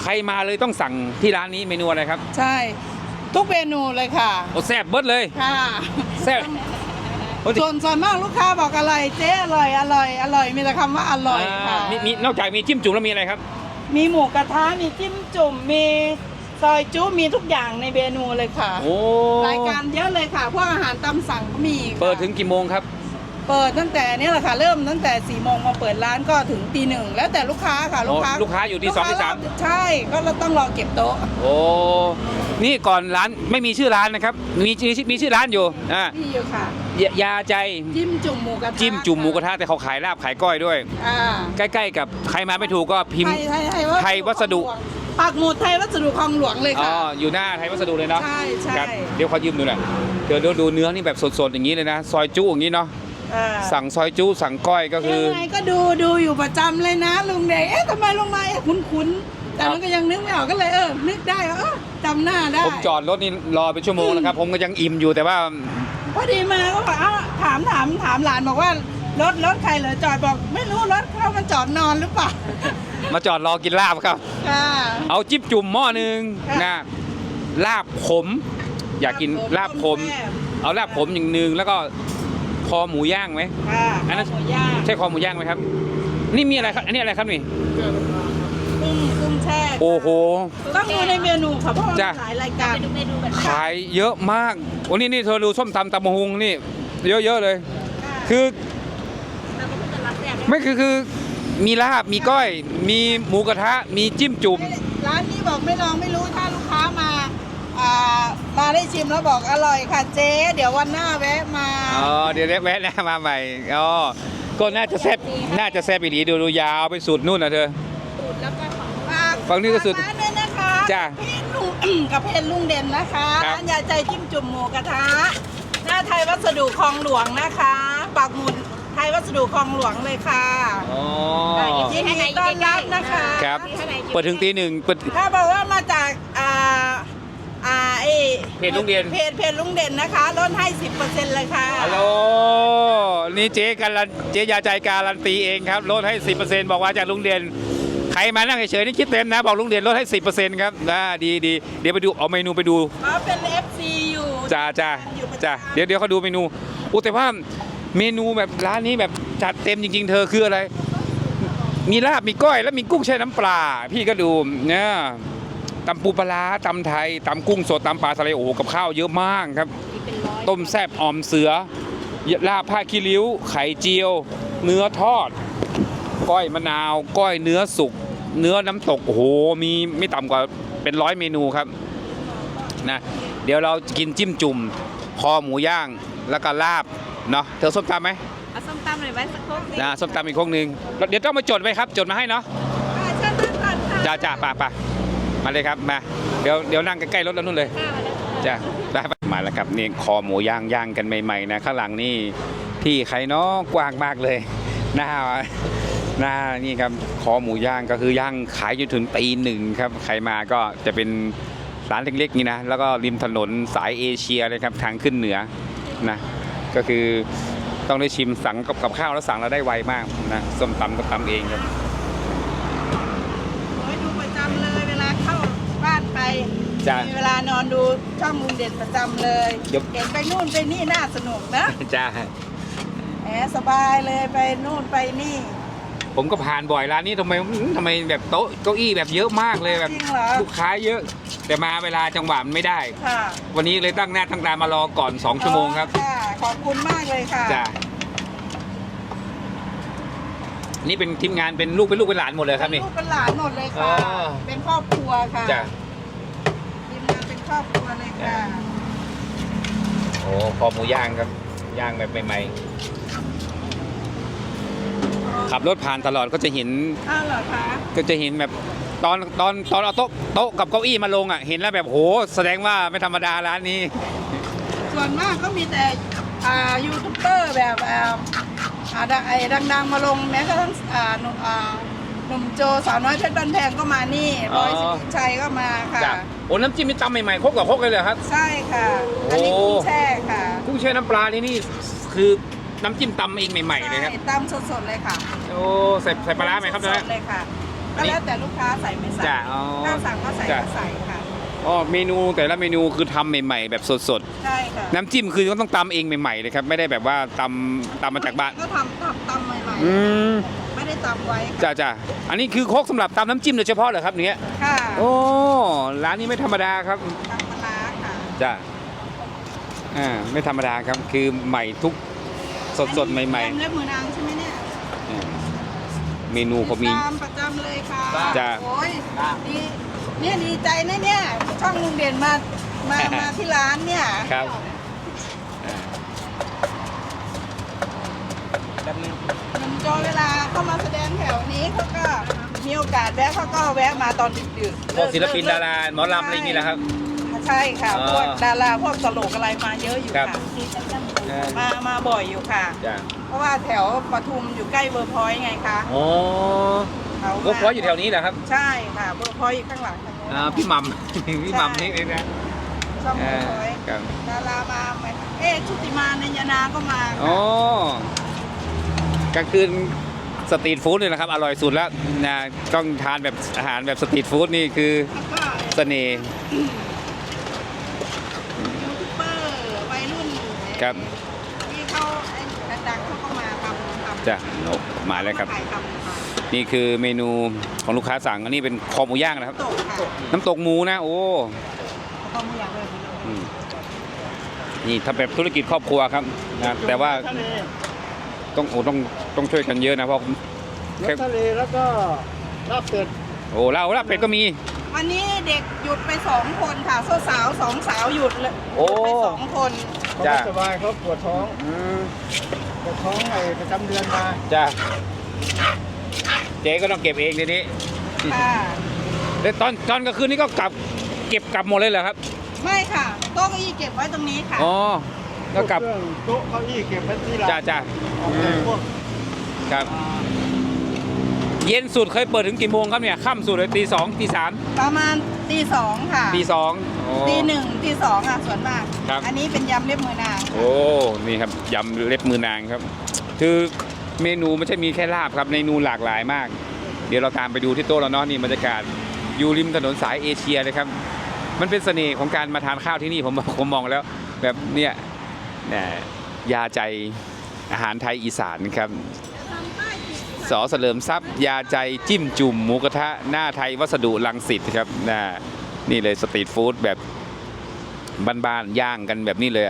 [SPEAKER 1] ใครมาเลยต้องสั่งที่ร้านนี้เมนูอะไรครับ
[SPEAKER 2] ใช่ ทุกเมนูเลยค่ะ
[SPEAKER 1] โอ้แซ่บเบิดเลย
[SPEAKER 2] ค่ะ
[SPEAKER 1] แซ่บโอ้ย
[SPEAKER 2] ส่วนส่วนมากลูกค้าบอกอะไรเจ๊อร่อยอร่อยอร่อยมีแต่คำว่าอร่อยค่ะา
[SPEAKER 1] มีมีนอกจากมีจิ้มจุ่มแล้วมีอะไรครับ
[SPEAKER 2] มีหมูกระทะมีจิ้มจุ่มมีซอยจุมีทุกอย่างในเมนูเลยค่ะ
[SPEAKER 1] โอ้
[SPEAKER 2] รายการเยอะเลยค่ะ พวกอาหารตามสั่งก็มีค่ะ
[SPEAKER 1] เปิดถึงกี่โมงครับ
[SPEAKER 2] เปิดตั้งแต่เนี้แหละค่ะ เริ่มตั้งแต่4ี่โมงมาเปิดร้านก็ถึงตีหนึ่งแล้วแต่ลูกค้าค่ะลูกค้า
[SPEAKER 1] อ๋อลูกค้าอยู่ที่สองที่สาม
[SPEAKER 2] ใช่ก็เราต้องรอเก็บโต๊ะ
[SPEAKER 1] โอ้ นี่ก่อนร้านไม่มีชื่อร้านนะครับ มีชื่อมีชื่อร้านอยู่อ่า
[SPEAKER 2] ที่อยู่ค่ะ
[SPEAKER 1] ยยาใจ
[SPEAKER 2] จิ้มจุ่มหมูกระทะ
[SPEAKER 1] จิ้มจุ่มหมูกระทะแต่เขาขายลาบขายก้อยด้วย
[SPEAKER 2] อ่า
[SPEAKER 1] ใกล้ๆกับใครมาไม่ถูกก็พิม
[SPEAKER 2] ไท
[SPEAKER 1] พ์
[SPEAKER 2] ยไทยไทย
[SPEAKER 1] ไทยวัสดุ
[SPEAKER 2] ปักหมุดไทยวัสดุคลองหลวงเลย
[SPEAKER 1] อ๋อ
[SPEAKER 2] ค่ะ
[SPEAKER 1] อยู่หน้าไทยวัสดุเลยเนาะ
[SPEAKER 2] ใช่ใช่
[SPEAKER 1] ครับเดี๋ยวขอยืมดูหน่อยเดี๋ยวเดี๋ยวดูเนื้อนี่แบบสดๆอย่างนี้เลยนะ ซอยจุอย่างนี้เนาะ
[SPEAKER 2] อ่า
[SPEAKER 1] สั่งซอยจุสั่งก้อยก็คือ
[SPEAKER 2] ยังไงก็ดูดูอยู่ประจำเลยนะลุงเดชเอ๊ะทำไมลุงมาคุ้นๆ แต่มันก็ยังนึกไม่ออกก็เลยเออ นึกได้ว่าเออจำหน้าได้
[SPEAKER 1] ผมจอดรถนี่รอเป็นชั่วโมงนะครับ ผมก็ยังอิ่มอยู่แต่ว่า
[SPEAKER 2] พอดีมาก็บอกเอ้าถามถามถามหลานบอกว่ารถรถใครเหรอจอดบอก ไม่รู้รถเขามันจอดนอนหรือเปล่า
[SPEAKER 1] มาจอดรอกินลาบครับ
[SPEAKER 2] ค่ะ
[SPEAKER 1] เอาจิ้มจุ่มหม้อหนึ่ง
[SPEAKER 2] ค่ะ
[SPEAKER 1] นะลาบขม อยากกินลาบขม
[SPEAKER 2] แซ่บ
[SPEAKER 1] เอาลาบขมอย่างหนึ่งแล้วก็คอหมูย่างไหม
[SPEAKER 2] ค่ะ
[SPEAKER 1] อันนั้น
[SPEAKER 2] หมูย่าง
[SPEAKER 1] ใช่คอหมูย่างไหมครับ นี่มีอะไรครับ อันนี้อะไรครับนี่
[SPEAKER 2] กุ้งกุ้งแช่
[SPEAKER 1] โอ้โห
[SPEAKER 2] ต้องดูในเมนูค่ะเพราะว่า
[SPEAKER 1] จ้ะ
[SPEAKER 2] มันหลายรายการ
[SPEAKER 3] ไปดูเมนูกัน
[SPEAKER 1] ขายเยอะมากโอ้นี่นี่เธอดูส้มตำตำมะฮุงนี่ เยอะๆเลย คือ
[SPEAKER 3] เราก็เพิ่งจะรับแจก
[SPEAKER 1] ไม่คือคือมีลาบมีก้อย มีหมูกระทะมีจิ้มจุ่ม
[SPEAKER 2] ร้านนี้บอกไม่ลองไม่รู้ถ้าลูกค้ามาอ่ามาได้ชิมแล้วบอกอร่อยค่ะเจ๊เดี๋ยววันหน้าแวะมา
[SPEAKER 1] อ๋อเดี๋ยวแวะหน้ามาใหม่อ๋อก็น่าจะแซ่บน่าจะแซ่บอีหลีดูดูยาวไปสุดนู่นนะเธอ
[SPEAKER 2] ฝาก
[SPEAKER 1] ฝั่งนี้ก็สุด
[SPEAKER 2] ฝาร้านด้วยนะคะ
[SPEAKER 1] จ้ะ
[SPEAKER 2] พี่ลุงกับเพนลุงเด่นนะคะ
[SPEAKER 1] ครับ
[SPEAKER 2] ร้านยาใจจิ้มจุ่มหมูกระทะหน้าไทยวัสดุคลองหลวงนะคะปักหมุดไทยวัสดุคลองหลวงเลยค่ะ
[SPEAKER 1] อ๋อ
[SPEAKER 2] ยินดีต้อนรับนะคะ
[SPEAKER 1] ครับ เปิดถึงตีหนึ่งเปิด
[SPEAKER 2] ถ้าบอกว่ามาจากอ่าอ่าไอ
[SPEAKER 1] เพจลุงเด่น
[SPEAKER 2] เพจเพจลุงเด่นนะคะลดให้สิบเปอร์เซ็นต์เลยค่ะ
[SPEAKER 1] ฮัลโหลนี่เจ๊การันเจ๊ยาใจการันตีเองครับลดให้ 10%บอกว่าจากลุงเด่น ใครมานั่งเฉยๆนี่คิดเต็มนะ บอกลุงเด่นลดให้ 10%ครับนะดีดีเดี๋ยวไปดูเอาเมนูไปดู
[SPEAKER 2] เขาเป็น FC อยู่
[SPEAKER 1] จ้าจ้า
[SPEAKER 2] อยู่ประจำ
[SPEAKER 1] จ้าเดี๋ยวเดี๋ยวเขาดูเมนูอู้แต่ว่าเมนูแบบร้านนี้แบบจัดเต็มจริง ๆ เธอคืออะไร มีลาบมีก้อยแล้วมีกุ้งแช่น้ำปลา พี่ก็ดูเนี่ยตำปูปลาร้าตำไทยตำกุ้งสดตำปลาทะเลโอ้โหกับข้าวเยอะมากครับ
[SPEAKER 3] เป็นร้อย
[SPEAKER 1] ต้มแซบออมเสือลาบผ้าคีริ้ว ไข่เจียว เนื้อทอด ก้อยมะนาว ก้อยเนื้อสุก เนื้อน้ำตก โอ้โห มีไม่ต่ำกว่าเป็นร้อยเมนูครับ นะ เดี๋ยวเรากินจิ้มจุ่ม คอหมูย่าง แล้วก็ลาบ เนาะ เธอส้มตำไหม
[SPEAKER 3] เอาส้มตำหน่อยไว้สักครกสิ
[SPEAKER 1] นะส้มตำอีกครกหนึ่งแล้วเดี๋ยวต้องมาจดไว้ครับ จดมาให้เนาะ
[SPEAKER 2] ค่ะเชิญนั่งก่อนค่ะ
[SPEAKER 1] จ้าจ้าป่าป่ามาเลยครับ มา เดี๋ยวเดี๋ยวนั่งใกล้ๆรถแล้วนู่นเลย
[SPEAKER 3] ข้าวมาแล้วค่ะ
[SPEAKER 1] จ้ะได้ปะมาแล้วครับนี่คอหมูย่างย่างกันใหม่ๆนะข้างหลังนี่ที่ใครเนาะกว้างมากเลยหน้า หน้านี่ครับคอหมูย่างก็คือย่างขายจนถึงตีหนึ่งครับใครมาก็จะเป็นร้านเล็กๆนี่นะแล้วก็ริมถนนสายเอเชียเลยครับทางขึ้นเหนือนะก็คือต้องได้ชิมสั่งกับกับข้าวแล้วสั่งแล้วได้ไวมากนะส้มตำก็ตำเองครับ
[SPEAKER 2] โอ้ยดูประจำเลยเวลาเข้าบ้านไป
[SPEAKER 1] จ้ะ
[SPEAKER 2] มีเวลานอนดูช่องลุงเด่นประจำเลย
[SPEAKER 1] เดี๋ยว
[SPEAKER 2] เห็นไปนู่นไปนี่น่าสนุกนะ
[SPEAKER 1] จ้า
[SPEAKER 2] แหมสบายเลยไปนู่นไปนี่
[SPEAKER 1] ผมก็ผ่านบ่อยร้านนี้ทำไมอื้อทำไมแบบโต๊ะเก้าอี้แบบเยอะมากเลยแบบ
[SPEAKER 2] จริงเหรอ
[SPEAKER 1] ลูกค้าเยอะ แต่มาเวลาจังหวะมันไม่ได้
[SPEAKER 2] ค่ะ
[SPEAKER 1] วันนี้เลยตั้งหน้าตั้งตามารอก่อน 2 ชั่วโมงครับ
[SPEAKER 2] ค่ะ ขอบคุณมากเลยค่ะ
[SPEAKER 1] จ้านี่เป็นทีมงานเป็นลูกเป็นลูกเป็นหลานหมดเลยครับนี่
[SPEAKER 2] ลูกเป็นหลานหมดเลย
[SPEAKER 1] อ๋
[SPEAKER 2] ค่ะ
[SPEAKER 1] อ
[SPEAKER 2] เป็นครอบครัวค่ะ
[SPEAKER 1] จ้า
[SPEAKER 2] ทีมงานเป็นครอบครัวเลยค่ะ
[SPEAKER 1] โอ้คอหมูย่างครับย่างแบบใหม่ๆ ขับรถผ่านตลอดก็จะเห็น
[SPEAKER 2] อ้าวเหรอคะ
[SPEAKER 1] ก็จะเห็นแบบตอนตอนตอนเอาโต๊ะโต๊ะกับเก้าอี้มาลงอะเห็นแล้วแบบโหแสดงว่าไม่ธรรมดาร้านนี้
[SPEAKER 2] ส่วนมากก็มีแต่อ่ายูทูบเบอร์แบบอ่าอ่าดังไอ้ดังๆมาลงแม้กระทั่งอ่าหนุ่มอ่าหนุ่มโจสาวน้อยเพชรบันแพงก็มานี่
[SPEAKER 1] อ๋
[SPEAKER 2] ร้
[SPEAKER 1] อ
[SPEAKER 2] อยสิริชัยก็มาค่ะ
[SPEAKER 1] จ้ะโอ้น้ำจิ้มนี่ตำใหม่ๆครกกับครกเลยเหรอครับ
[SPEAKER 2] ใช่ค่ะ อันนี้
[SPEAKER 1] โอ้
[SPEAKER 2] กุ้งแช่ค่ะ
[SPEAKER 1] กุ้งแช่น้ำปลานี่นี่คือ น้ำจิ้มตำเองใหม่ๆเลยครับ
[SPEAKER 2] ใช่ตำสดๆเลยค่ะ
[SPEAKER 1] โอ้ใส่ใส่ปลาร้าไหมครับ
[SPEAKER 2] ส
[SPEAKER 1] ตอน
[SPEAKER 2] ด
[SPEAKER 1] นี้
[SPEAKER 2] ๆเลยค่ะ
[SPEAKER 1] อั
[SPEAKER 2] ก็
[SPEAKER 1] นนี้
[SPEAKER 2] แล้วแต่ลูกค้าใส่ไม่ใส่
[SPEAKER 1] จ้ะอ๋อ
[SPEAKER 2] ถ้าสั่งก็ใส่
[SPEAKER 1] จ้ะ
[SPEAKER 2] ก็ใส่ค่ะ
[SPEAKER 1] อ๋อเมนูแต่ละเมนูคือทำใหม่ ๆ แบบสด
[SPEAKER 2] ใช่ค่ะ
[SPEAKER 1] ๆ น้ำจิ้มคือต้องตำเองใหม่ๆเลยครับ ไม่ได้แบบว่าตำตำมาจากบ้าน
[SPEAKER 2] ก็ทำทำตำใหม่
[SPEAKER 1] อืม
[SPEAKER 2] ๆไม่ได้ตำไว้ค่ะ
[SPEAKER 1] จ้าจ้าอันนี้คือครกสำหรับตำน้ำจิ้มโดยเฉพาะเหรอครับเนี้ย
[SPEAKER 2] ค่ะ
[SPEAKER 1] โอ้ร้านนี้ไม่ธรรมดาครับ
[SPEAKER 2] ตำปลาร้าค่ะ
[SPEAKER 1] จ้าอ่าไม่ธรรมดาครับ คือใหม่ทุก สดสดๆ ใหม่
[SPEAKER 2] ยำเล็บมือนางใช่ไหมเนี่ย
[SPEAKER 1] ๆเมนูเขามี
[SPEAKER 2] ตามประจำเลยค่ะ
[SPEAKER 1] จ้ะ
[SPEAKER 2] โอ้ยดีเนี่ยดีใจนะเนี่ยช่องลุงเด่นมามามาที่ร้านเนี่ย
[SPEAKER 1] ครับ
[SPEAKER 2] หนุ่มโจเวลาเข้ามาแสดงแถวนี้เขาก็มีโอกาสแวะเขาก็แวะมาตอนดึกๆ
[SPEAKER 1] พวกศิลปินดาราหมอลำอะไรอย่างนี้แหละครับ
[SPEAKER 2] ใช่ค่ะ
[SPEAKER 1] อ๋อ
[SPEAKER 2] พวกดาราพวกตลกอะไรมาเยอะอยู่
[SPEAKER 1] ครับ
[SPEAKER 2] ค่ะ
[SPEAKER 3] ที่จะจำ
[SPEAKER 1] เออ
[SPEAKER 2] มามาบ่อยอยู่ค่ะ
[SPEAKER 1] จ้ะ
[SPEAKER 2] เพราะว่าแถวปทุมอยู่ใกล้เวอร์พอยต์ไงคะ
[SPEAKER 1] โอ้
[SPEAKER 2] เขา
[SPEAKER 1] พวกเพราะอยู่แถวนี้เหรอครับ
[SPEAKER 2] ใช่ค่ะเวอร์พอยต์อยู่ข้างหลังทางโน้น
[SPEAKER 1] อ่าพี่หมัม พี่หมัมนี่เองนะ
[SPEAKER 2] ช่อง
[SPEAKER 1] เอ
[SPEAKER 2] เวอร์
[SPEAKER 1] อ
[SPEAKER 2] พอยต์
[SPEAKER 1] ครับ
[SPEAKER 2] ดารามาไหมเอ๊ะชุติมานัญญานาก็มา
[SPEAKER 1] อ๋อกลางคืนสตรีทฟู้ดเลยนะครับ อร่อยสุดแล้วนะต้องทานแบบอาหารแบบสตรีทฟู้ดนี่คือ
[SPEAKER 2] แล้วก็
[SPEAKER 1] เสน่ห์
[SPEAKER 2] ยูทูบเบอร์วัยรุ่น
[SPEAKER 1] ครับ
[SPEAKER 2] ที่เขาไอ้ดังๆเขาก็มาทำทำ
[SPEAKER 1] จ้ะโอ้มาแล้วครับ
[SPEAKER 2] ถ่ายทำค่ะ
[SPEAKER 1] นี่คือเมนูของลูกค้าสั่งอันนี้เป็นคอหมูย่างนะครับ
[SPEAKER 2] ตกค่ะ
[SPEAKER 1] น้ำตกหมูนะ โอ้
[SPEAKER 2] ก็ไม่อยากเลย
[SPEAKER 1] อืมนี่ทำแบบธุรกิจครอบครัวครับนะแต่ว่าต้องโอ้ต้องต้องช่วยกันเยอะนะเพราะ แค่
[SPEAKER 4] ทะเลแล้วก็ลาบเป็ด
[SPEAKER 1] โอ้เหล้าเหล้าเป็ดก็มี
[SPEAKER 2] วันนี้เด็กหยุดไปสองคนค่ะสาวสาวสองสาวหยุดเลย
[SPEAKER 1] โอ้
[SPEAKER 2] หยุดไปสองคน
[SPEAKER 4] เขา
[SPEAKER 1] จ้ะ
[SPEAKER 4] ไม่สบายเขาปวดท้องปวดท้องไอ้ประจำเดือนมา
[SPEAKER 1] จ้าเจ๊ก็ต้องเก็บเองทีนี้
[SPEAKER 2] ค่ะ
[SPEAKER 1] แล้วตอนตอนกลางคืนนี้ก็กลับ เก็บกลับหมดเลยเหรอครับ
[SPEAKER 2] ไม่ค่ะโต๊ะเก้าอี้เก็บไว้ตรงนี้ค่ะ
[SPEAKER 1] อ๋อก็กลับ
[SPEAKER 4] เครื่องโต๊ะเก้าอี้เก็บไว้ที่ร้าน
[SPEAKER 1] จ้าจ้า
[SPEAKER 4] ออกแบบพวก
[SPEAKER 1] ครับ
[SPEAKER 4] อ่า
[SPEAKER 1] เย็นสุดเคยเปิดถึงกี่โมงครับเนี่ยค่ำสุดเลยตีสองตีสาม
[SPEAKER 2] ประมาณตีสองค่ะ
[SPEAKER 1] ตีสองโอ้
[SPEAKER 2] ตีหนึ่งตีสองอะส่วนมาก
[SPEAKER 1] ครับ
[SPEAKER 2] อันนี้เป็นยำเล็บมือนาง
[SPEAKER 1] โอ้นี่ครับยำเล็บมือนางครับ คือเมนูไม่ใช่มีแค่ลาบครับเมนูหลากหลายมาก เดี๋ยวเราตามไปดูที่โต๊ะเราเนาะนี่บรรยากาศอยู่ริมถนนสายเอเชียเลยครับ มันเป็นเสน่ห์ของการมาทานข้าวที่นี่ผมผมมองแล้ว แบบเนี่ยเนี่ยยาใจอาหารไทยอีสานครับ สอเสลิมทรัพย์ยาใจจิ้มจุ่มหมูกระทะหน้าไทยวัสดุลังสิตครับน,นี่เลยสตรีทฟู้ดแบบบ้านๆย่างกันแบบนี้เลย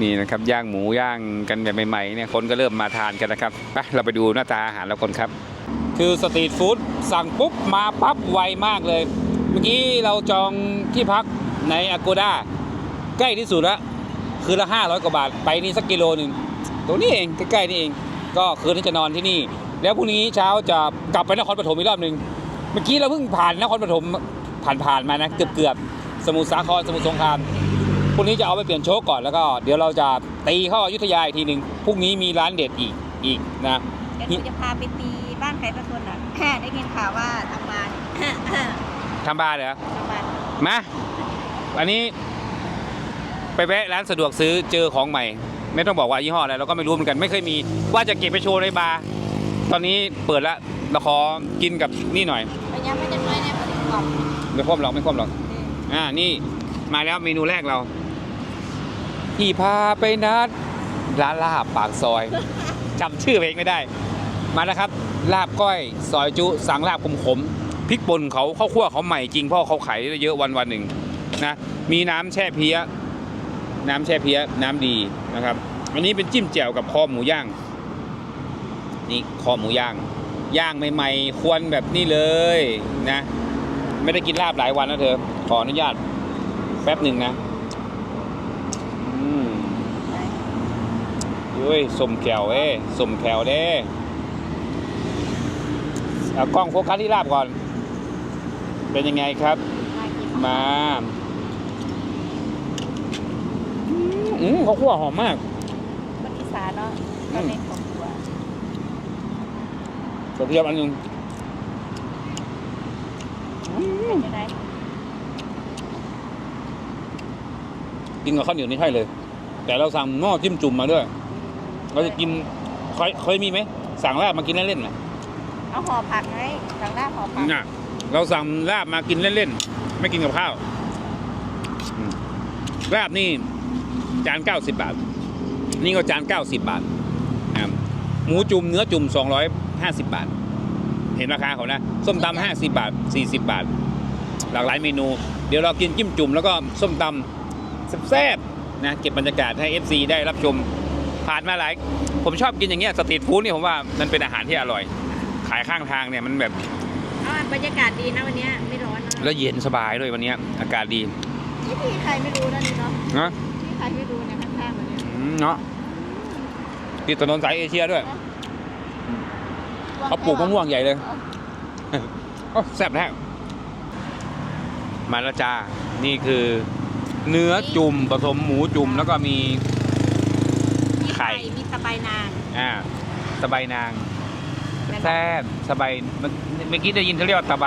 [SPEAKER 1] นี่นะครับย่างหมูย่างกันแบบใหม่ๆเนี่ยคนก็เริ่มมาทานกันนะครับไปเราไปดูหน้าตาอาหารแล้วคนครับ คือสตรีทฟู้ดสั่งปุ๊บมาปั๊บไวมากเลย เมื่อกี้เราจองที่พักในอ g โกดาใกล้ที่สุดละคือละ500 กว่าบาท ไปนี่สักกิโลหนึ่งตัวนี้เองใกล้ๆนี่เอง ก็คืนนี้จะนอนที่นี่ แล้วพรุ่งนี้เช้าจะกลับไปนครปฐมอีกรอบหนึ่งเมื่อกี้เราเพิ่งผ่านนครปฐมผ่านๆมานะเกือบๆสมุทรสาครสมุทรสงครามพรุ่งนี้จะเอาไปเปลี่ยนโชคก่อนแล้วก็เดี๋ยวเราจะตีเข้าอยุธยาอีกทีหนึ่งพรุ่งนี้มีร้านเด็ดอีกอีกนะ
[SPEAKER 3] เดี๋ยวหนูจะพาไปตีบ้านใครสักคนอะ ได้ยินข่าวว่าทำบ้าน
[SPEAKER 1] ทำบาร์เหรอ
[SPEAKER 3] ทำบ้าน
[SPEAKER 1] มาอันนี้ ไปแวะร้านสะดวกซื้อเจอของใหม่ ไม่ต้องบอกว่ายี่ห้ออะไรเราก็ไม่รู้เหมือนกันไม่เคยมีว่าจะเก็บไปโชว์ในบาร์ ตอนนี้เปิดละเราขอกินกับนี่หน่อย
[SPEAKER 3] ไปยังไม่ได้น้อยเนี่ยผลิตกรอบ
[SPEAKER 1] ไม่คว่ำหรอกไม่คว่ำหรอกอ่านี่มาแล้วเมนูแรกเราที่พาไปนัดร้านลาบปากซอยจำชื่อเพลงไม่ได้ มาแล้วครับ ลาบก้อยซอยจุสั่งลาบขมขมๆพริกป่นเขาข้าวคั่วเขาใหม่จริงเพราะเขาขายได้เยอะวันวันๆหนึ่งนะมีน้ำแช่เพี้ยน้ำแช่เพี้ยน้ำดีนะครับอันนี้เป็นจิ้มแจ่วกับคอหมูย่าง นี่คอหมูย่าง ย่างใหม่ๆ ควรแบบนี้เลยนะ ไม่ได้กินลาบหลายวันแล้วเธอ ขออนุญาตแป๊บหนึ่งนะอืมเฮ้ยสมแขวเอ้สมแขวเด้เอากล้องโฟกัสที่ลาบก่อน เป็นยังไงครับ
[SPEAKER 3] น่ากิน
[SPEAKER 1] มาอืมเขาคั่วหอมมาก
[SPEAKER 3] คนอีสานเนาะก็เน้นของตัว
[SPEAKER 1] กระเทียมอันหนึง
[SPEAKER 3] เป็นยังไง
[SPEAKER 1] กินกับข้าวเหนียวนี่ใช่เลย แต่เราสั่งหม้อจิ้มจุ่มมาด้วย เราจะกินเคยเคยมีไหมสั่งลาบมากินเล่นๆนะ
[SPEAKER 3] เอาห่อผักไงทางหน้าห่อผัก
[SPEAKER 1] น่ะเราสั่งลาบมากินเล่นๆไม่กินกับข้าวอืมลาบนี่จาน90บาท นี่ก็จาน90บาทนะครับหมูจุ่มเนื้อจุ่ม 250 บาท เห็นราคาเขานะ ส้มตำ50 บาท 40 บาท หลากหลายเมนู เดี๋ยวเรากินจิ้มจุ่มแล้วก็ส้มตำแซ่บๆนะเก็บบรรยากาศให้ FC ได้รับชมผ่านมาหลาย ผมชอบกินอย่างเงี้ยสตรีทฟู้ดเนี่ยผมว่ามันเป็นอาหารที่อร่อย ขายข้างทางเนี่ยมันแบบ
[SPEAKER 3] อ่าบรรยากาศดีนะวันเนี้ยไม่ร้อนนะ
[SPEAKER 1] แล้วเย็นสบายด้วยวันเนี้ยอากาศดี
[SPEAKER 3] นี่พี่ใครไม่รู้นะนี่เนาะ
[SPEAKER 1] นะ
[SPEAKER 3] พี่ใครไม่รู้เนี่ยข้างๆมันเนี่ย
[SPEAKER 1] อืมเนาะติดถนนสายเอเชียด้วย เขาปลูกมะม่วงใหญ่เลยโอ้แซ่บแท้มาแล้วจ้า นี่คือ เนื้อจุ่มผสมหมูจุ่มแล้วก็มี
[SPEAKER 3] มี
[SPEAKER 1] ไข่
[SPEAKER 3] ไข่มีสบายนาง
[SPEAKER 1] อ่า สบายนางแซ่บสบายเมื่อเมื่อกี้ได้ยินเขาเรียกว่าตะไบ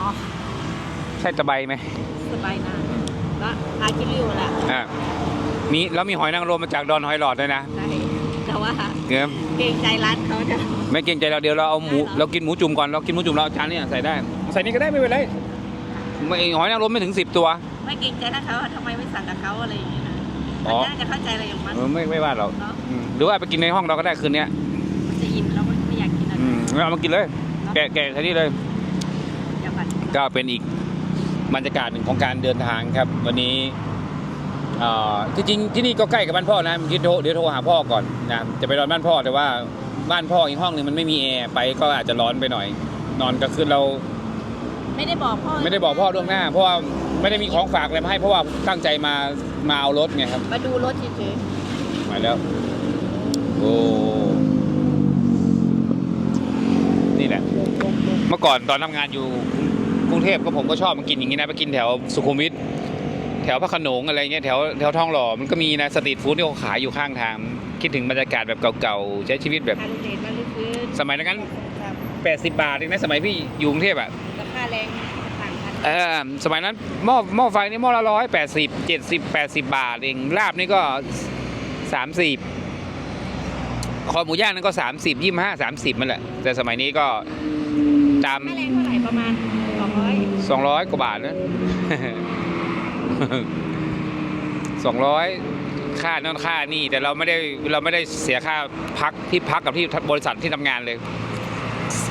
[SPEAKER 3] อ๋อ
[SPEAKER 1] ใช่ตะไบไหม
[SPEAKER 3] สบายนางแล้วอากิริวแหละ
[SPEAKER 1] อ่ามีแล้วมีหอยนางรมมาจากดอนหอยหลอดด้วยนะ
[SPEAKER 3] ใช่แต่ว่า
[SPEAKER 1] เงี้ย
[SPEAKER 3] เกรงใจร้านเขาจะ
[SPEAKER 1] ไม่เกรงใจเราเดี๋ยวเราเอาหมู
[SPEAKER 3] ได้เหรอ
[SPEAKER 1] เรากินหมูจุ่มก่อนเรากินหมูจุ่มเราเอาจานเนี่ยใส่ได้ ใส่นี่ก็ได้ไม่เป็นไรไม่หอยนางรมไม่ถึงสิบตัว
[SPEAKER 3] ไม่เกรงใจนะเขาทำไมไม่สั่งกับเขาอะไรอย่างเงี้ยนะ
[SPEAKER 1] อ๋อ
[SPEAKER 3] น่าจะเข้าใจอะไรอย่างมัน
[SPEAKER 1] เออไม่ไม่ว่าเรา
[SPEAKER 3] เนาะ
[SPEAKER 1] อืมหรือว่าไปกินในห้องเราก็ได้คืนเนี้ย
[SPEAKER 3] จะอิ่มแล้วไม่อยากกินอะไร
[SPEAKER 1] อืมเอามากินเลย แกะแกะทีนี้เลย
[SPEAKER 3] เดี๋ยวก่อน
[SPEAKER 1] ก็เป็นอีกบรรยากาศหนึ่งของการเดินทางครับ วันนี้เอ่อที่จริงที่นี่ก็ใกล้กับบ้านพ่อนะเมื่อกี้โทรเดี๋ยวโทรหาพ่อก่อนนะจะไปนอนบ้านพ่อแต่ว่า บ้านพ่ออีกห้องหนึ่งมันไม่มีแอร์ไปก็อาจจะร้อนไปหน่อย นอนก็คือเรา
[SPEAKER 3] ไม่ได้บอกพ่อ
[SPEAKER 1] ไม่ได้บอกพ่อล่วงหน้า เพราะว่าไม่ได้มีของฝากอะไรมาให้เพราะว่าตั้งใจมามาเอารถไงครับ
[SPEAKER 3] มาดูรถเฉย
[SPEAKER 1] มาแล้วโอ้นี่แหละเมื่อก่อนตอนทำงานอยู่กรุงเทพก็ผมก็ชอบมากินอย่างนี้นะไปกินแถวสุขุมวิทแถวพระโขนงอะไรเงี้ยแถวแถวทองหล่อมันก็มีนะสตรีทฟู้ดที่เขาขายอยู่ข้างทาง คิดถึงบรรยากาศแบบเก่าๆใช้ชีวิตแบบ
[SPEAKER 3] ๆคารุเดนมาลึกฟื้น
[SPEAKER 1] สมัยนั้น
[SPEAKER 3] ครับ
[SPEAKER 1] 80 บาทเองนะสมัยพี่อยู่กรุงเทพอะ
[SPEAKER 3] ราคาแรงต่างกัน
[SPEAKER 1] เออสมัยนั้นหม้อหม้อไฟนี่หม้อละร้อยแปดสิบเจ็ดสิบแปดสิบบาทเองลาบนี่ก็สามสิบคอหมูย่างนั่นก็สามสิบยี่ห้าสามสิบมันแหละแต่สมัยนี้ก็ตาม
[SPEAKER 3] ค่าแรงเท่าไหร่ประมาณสองร้อย
[SPEAKER 1] สองร้อยกว่าบาทนะ สองร้อยค่านั่นค่านี่ แต่เราไม่ได้เราไม่ได้เสียค่าพักที่พักกับที่บริษัทที่ทำงานเลย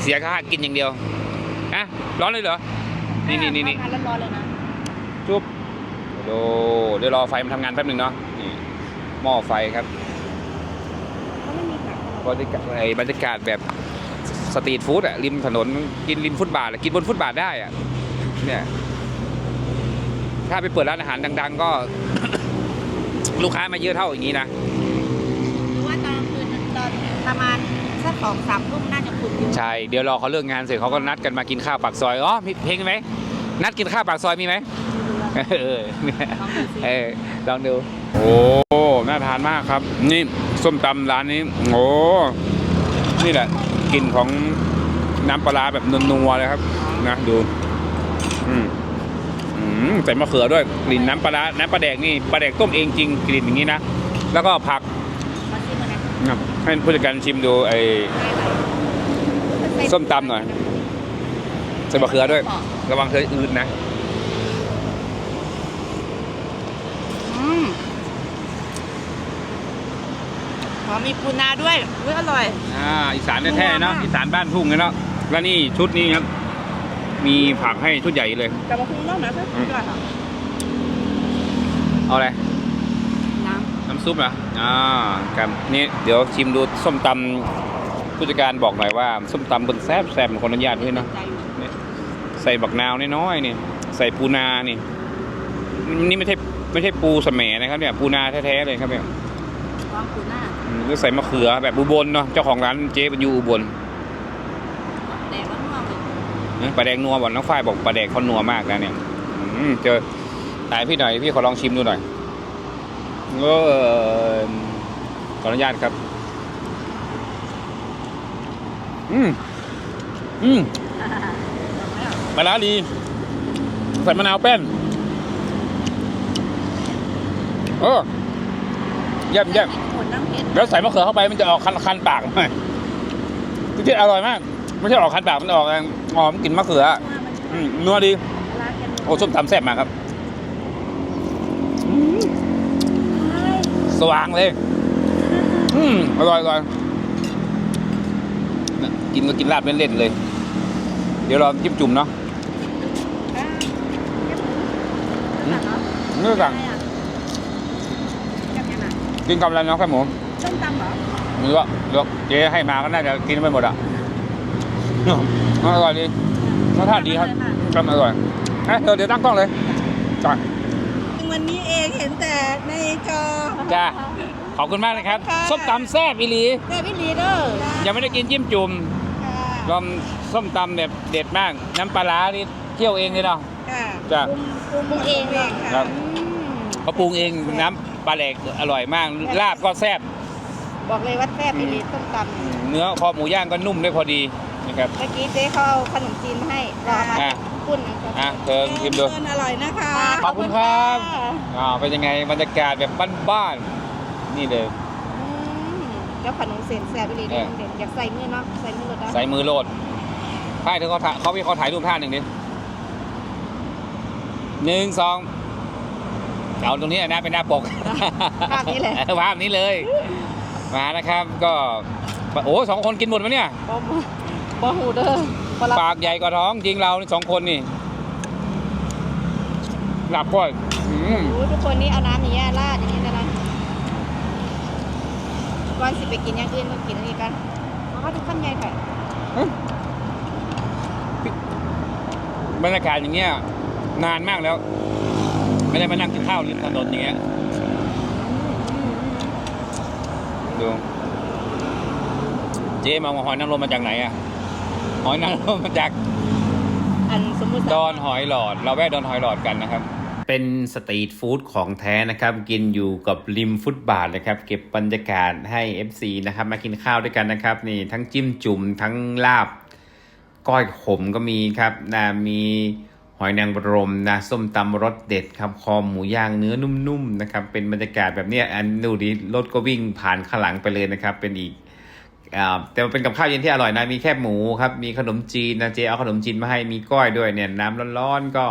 [SPEAKER 1] เสียค่ากินอย่างเดียวอะร้อนเลยเหรอ นี่นี่นี่นี่
[SPEAKER 3] ทำงานร้อนๆเลยนะ
[SPEAKER 1] จุ๊บโดเดี๋ยวรอไฟมันทำงานแป๊บหนึ่งเนาะนี่หม้อไฟครับ
[SPEAKER 3] เขาไม่มีผัก
[SPEAKER 1] บรรยากาศไอ้บรรยากาศแบบสตรีทฟู้ดอะริมถนนกินริมฟุตบาทอะกินบนฟุตบาทได้อะเนี่ย ถ้าไปเปิดร้านอาหารดัง ๆ ก็ ลูกค้ามาเยอะเท่าอย่างนี้นะ
[SPEAKER 3] หรือว่าตอนกลางคืนตอนประมาณสักสองสามทุ่มน่าจะคุมอยู่
[SPEAKER 1] ใช่เดี๋ยวรอเขาเลิกงานเสร็จเขาก็นัดกันมากินข้าวปากซอยอ๋อมีเพลงไหมนัดกินข้าวปากซอยมีไหมเออเนี่ย
[SPEAKER 3] ลองดูสิ
[SPEAKER 1] เออลองดูโอ้น่าทานมากครับ นี่ส้มตำร้านนี้โอ้นี่แหละกลิ่นของน้ำปลาร้าแบบนัวๆเลยครับ นะดู อืมอืม ใส่มะเขือด้วยกลิ่นน้ำปลาร้าน้ำปลาแดกนี่ปลาแดกต้มเองจริงกลิ่นอย่างนี้นะแล้วก็ผัก
[SPEAKER 3] มาชิมกันนะ
[SPEAKER 1] นะครับให้ผู้จัดการชิมดูไอ้ส้มตำหน่อยใส่มะเขือด้วย ระวังเธออืดนะ
[SPEAKER 3] อืมหอมมีปูนาด้วยอุ๊ยอร่อย
[SPEAKER 1] อ่า อีสานแท้ๆเนาะ อีสานบ้านทุ่งเลยเนาะ แล้วนี่ชุดนี้ครับ มีผักให้ชุดใหญ่เลย
[SPEAKER 2] แต่ว่าคุณนอกนะเพื่อนก่อนค่ะ
[SPEAKER 1] เอาอะไร
[SPEAKER 3] น้
[SPEAKER 1] น้ำซุปเหรออ่าครับนี่เดี๋ยวชิมดูส้มตำผู้จัดการบอกหน่อยว่า ส้มตำเป็นแซ่บแซ่บคนอนุญาตด้วยเนาะำ
[SPEAKER 3] ใจอยู่
[SPEAKER 1] ใส่บักนาวน้อยๆนี่ ใส่ปูนานี่ นี่ไม่ใช่ไม่ใช่ปูสะแหมนะครับเนี่ย ปูนาแท้ๆเลยครับเนี่ย
[SPEAKER 3] ลองปูนา
[SPEAKER 1] อืมแล้วใส่มะเขือแบบอุบลเนาะเจ้าของร้านเจ๊เป็นอยู่อุบล
[SPEAKER 3] แดงแล้วนัวเลย
[SPEAKER 1] เอ้ย ปลาแดงนัวบอกน้องฝ้ายบอกปลาแดงเขานัวมากนะเนี่ยอืมเจอถ่ายพี่หน่อยพี่ขอลองชิมดูหน่อยเออขออนุญาตครับ อืมอืมปลาร้าดีใส่มะนาวแป้นเออเยี่ยมเยี่ยม
[SPEAKER 3] หมดน้ำเผ็ด
[SPEAKER 1] แล้วใส่มะเขือเข้าไปมันจะออกคันคันปากหน่อยจริงๆอร่อยมาก ไม่ใช่ออกคันปากมันออกหอมกลิ่นมะเขืออืมนัวดี
[SPEAKER 3] ร้านกัน
[SPEAKER 1] โอ้ส้มตำแซ่บมากครับอืมสว่างเลย อืมอร่อยอร่อยน่ะกินก็กินลาบเล่นๆเลย เดี๋ยวเราจิ้มจุ่มเนาะเนื้อสั่งกินกับอะไรเนาะแค่หมู
[SPEAKER 3] กส้มตำเหรอ
[SPEAKER 1] ไม่รู้ว่าเลือกเจ๊ให้มาก็น่าจะกินไม่หมดอะ อร่อยดีรสชาติดีครับก็อร่อยเอ้ยเดี๋ยวเดี๋ยวตั้งกล้องเลยจ้า
[SPEAKER 2] วันนี้เองเห็นแต่ในจอ
[SPEAKER 1] จ้าขอบคุณมากนะครับ
[SPEAKER 2] ค่ะ
[SPEAKER 1] ส้มตำแซ่บอีหลี
[SPEAKER 3] แม่พี่ลีเดอร์
[SPEAKER 1] ยังไม่ได้กินจิ้มจุ่ม
[SPEAKER 2] ค่ะ
[SPEAKER 1] ลองส้มตำแบบเด็ดมาก น้ำปลาร้านี่เคี่ยวเองเลยเนาะ
[SPEAKER 2] ค่ะ
[SPEAKER 1] จ้า
[SPEAKER 2] ปรุงปรุงเองเอง
[SPEAKER 1] ครั
[SPEAKER 2] ค่ะ
[SPEAKER 1] บเขาปรุงเองน้ำปลาแหลกอร่อยมาก ลาบก็แซ่บ
[SPEAKER 3] บอกเลยว่าแซ่บพี่ลีส้มตำ
[SPEAKER 1] เนื้อคอหมูย่างก็นุ่มได้พอดี นะครับ
[SPEAKER 3] เมื่อกี้เจ๊เขาเอาขนมจีนมาให้รอมา
[SPEAKER 1] อะ
[SPEAKER 3] ปุ้นนะครับ
[SPEAKER 1] อะเพิงชิมดู
[SPEAKER 2] เออร่อยนะคะ
[SPEAKER 1] ขอบคุณครับอ่าเป็นยังไงบรรยากาศแบบบ้านๆนี่เลย
[SPEAKER 3] อืมแล้วขนมเส้นแซ่บพี่ลี
[SPEAKER 1] เออ
[SPEAKER 3] เด็ดอยากใส่มือเนาะใส่มือเลยนะ
[SPEAKER 1] ใส่มือโหลดถ่ายถึงเขาถ่ายเขาพี่เขาถ่ายรูปท่าหนึ่งดิหนึ่งสองเอาตรงนี้นะเป็นหน้าปก
[SPEAKER 3] ภาพนี้เลย
[SPEAKER 1] ออภาพนี้เลย มานะครับ ก็ โอ้สองคนกินหมดไหมเนี่ย
[SPEAKER 3] บอม บอหูเด้อพอเรา
[SPEAKER 1] ปากใหญ่กว่าท้องจริงเรานี่สองคนนี่ หลับก็อืม
[SPEAKER 3] โอ้ทุกคนนี่เอาน้ำอย่างเงี้ยราดอย่างเงี้ยนะก่อนสิไปกินอย่างอื่นก็กินอันนี้กันเอาเข้าทุกขั้นใหญ่ค่ะ
[SPEAKER 1] บรรยากาศอย่างเงี้ย นานมากแล้ว ไม่ได้มานั่งกินข้าวริมถนนอย่างเงี้ยดูเจ๊มาเอาหอยนางรมมาจากไหนอะ หอยนางรมมาจาก
[SPEAKER 3] อันสมมุติ
[SPEAKER 1] ดอนหอยหลอด เราแวะดอนหอยหลอดกันนะครับ เป็นสตรีทฟู้ดของแท้นะครับ กินอยู่กับริมฟุตบาทนะครับ เก็บบรรยากาศให้ FC นะครับ มากินข้าวด้วยกันนะครับ นี่ทั้งจิ้มจุ่มทั้งลาบ ก้อยขมก็มีครับนะมีหอยนางรมนะส้มตำรสเด็ดครับคอหมูย่างเนื้อนุ่มๆนะครับ เป็นบรรยากาศแบบเนี้ยอันดูดิรถก็วิ่งผ่านข้างหลังไปเลยนะครับ เป็นอีกอ่า แต่มันเป็นกับข้าวเย็นที่อร่อยนะ มีแค่หมูครับ มีขนมจีนนะเจเอาขนมจีนมาให้มีก้อยด้วยเนี่ยน้ำร้อนๆก็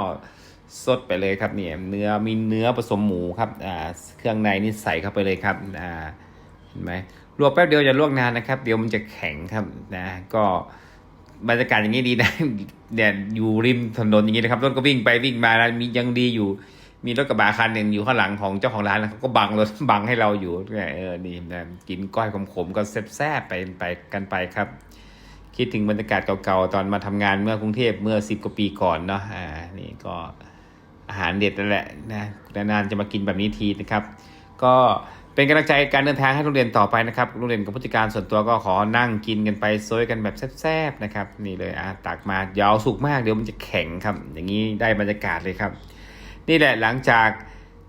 [SPEAKER 1] สดไปเลยครับเนี่ยเนื้อมีเนื้อผสมหมูครับอ่าเครื่องในนี่ใส่เข้าไปเลยครับอ่าเห็นไหมลวกแป๊บเดียวอย่าลวกนานนะครับ เดี๋ยวมันจะแข็งครับนะก็บรรยากาศอย่างนี้ดีนะเนี่ยอยู่ริมถนนอย่างนี้นะครับรถก็วิ่งไปวิ่งมานะมียังดีอยู่ มีรถกระบะคันหนึ่งอยู่ข้างหลังของเจ้าของร้านเขาก็บังรถบังให้เราอยู่เนี่ยเออนี่นะกินก้อยขมๆก็แซ่บๆไปไปกันไปครับ คิดถึงบรรยากาศเก่าๆตอนมาทำงานเมื่อกรุงเทพเมื่อสิบกว่าปีก่อนเนาะอ่านี่ก็อาหารเด็ดนั่นแหละนะนานๆจะมากินแบบนี้ทีนะครับ ก็เป็นกำลังใจการเดินทางให้โรงเรียนต่อไปนะครับโรงเรียนกับผู้จัดการส่วนตัวก็ขอนั่งกินกันไปซอยกันแบบแซ่บๆนะครับ นี่เลยอะตักมายาวสุกมากเดี๋ยวมันจะแข็งครับ อย่างนี้ได้บรรยากาศเลยครับ นี่แหละหลังจาก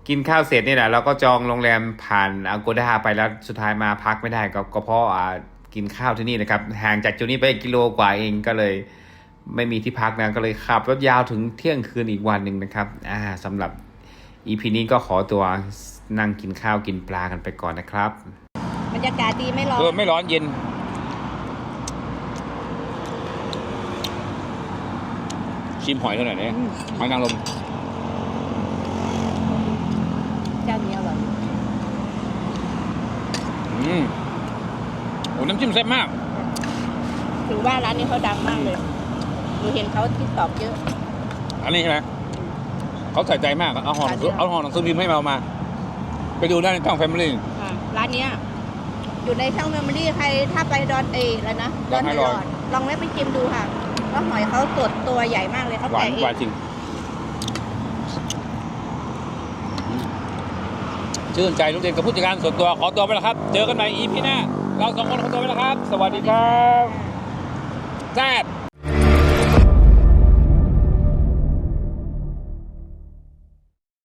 [SPEAKER 1] กินข้าวเสร็จนี่แหละเราก็จองโรงแรมผ่านอ g ก d าไปแล้วสุดท้ายมาพักไม่ได้ก็ก็เพราะอ่ากินข้าวที่นี่นะครับห่างจากจุดนี้ไปกิโลกว่าเองก็เลย ไม่มีที่พักนะก็เลยขับรถยาวถึงเที่ยงคืนอีกวันหนึ่งนะครับอ่าสำหรับ EP นี้ก็ขอตัวนั่งกินข้าวกินปลากันไปก่อนนะครับ
[SPEAKER 3] บรรยากาศดีไม่ร้อน
[SPEAKER 1] เออไม่ร้อนเย็นชิมหอยเท่าไหร่เนี่ยหอยนางรม
[SPEAKER 3] เจ้านี้อร่อย
[SPEAKER 1] อืมโอ้น้ำจิ้มแซ่บมาก
[SPEAKER 3] ถือว่าร้านนี้เขาดังมากเลยหนูเห็นเขาที่ตอบเยอะ
[SPEAKER 1] อันนี้ใช่ไหมเขาใส่ใจมากอะเอาห่อหนังสือ
[SPEAKER 3] ใช่
[SPEAKER 1] เอาห่อหนังสือพิมพ์ให้เรามา ไปดูได้ในช่องแฟมิลี่
[SPEAKER 3] อ่าร้านเนี้ยอยู่ในช่องเมมโมรี่ใครถ้าไปดอนเอแล้วนะ
[SPEAKER 1] ดอนไฮลอย
[SPEAKER 3] ดลองแวะไปชิมดูค่ะแล้วหอยเขาสดตัวใหญ่มากเลยเขา
[SPEAKER 1] หวา
[SPEAKER 3] แกะ
[SPEAKER 1] น
[SPEAKER 3] เอ
[SPEAKER 1] หวาน
[SPEAKER 3] ง
[SPEAKER 1] จริง ชื่นใจลูกเรียนกับผู้จัดการส่วนตัวขอตัวไปแล้วครับ เจอกันใหม่ EP หน้า เราสองคนขอตัวไปแล้วครับ สวัสดีครับแซ่บ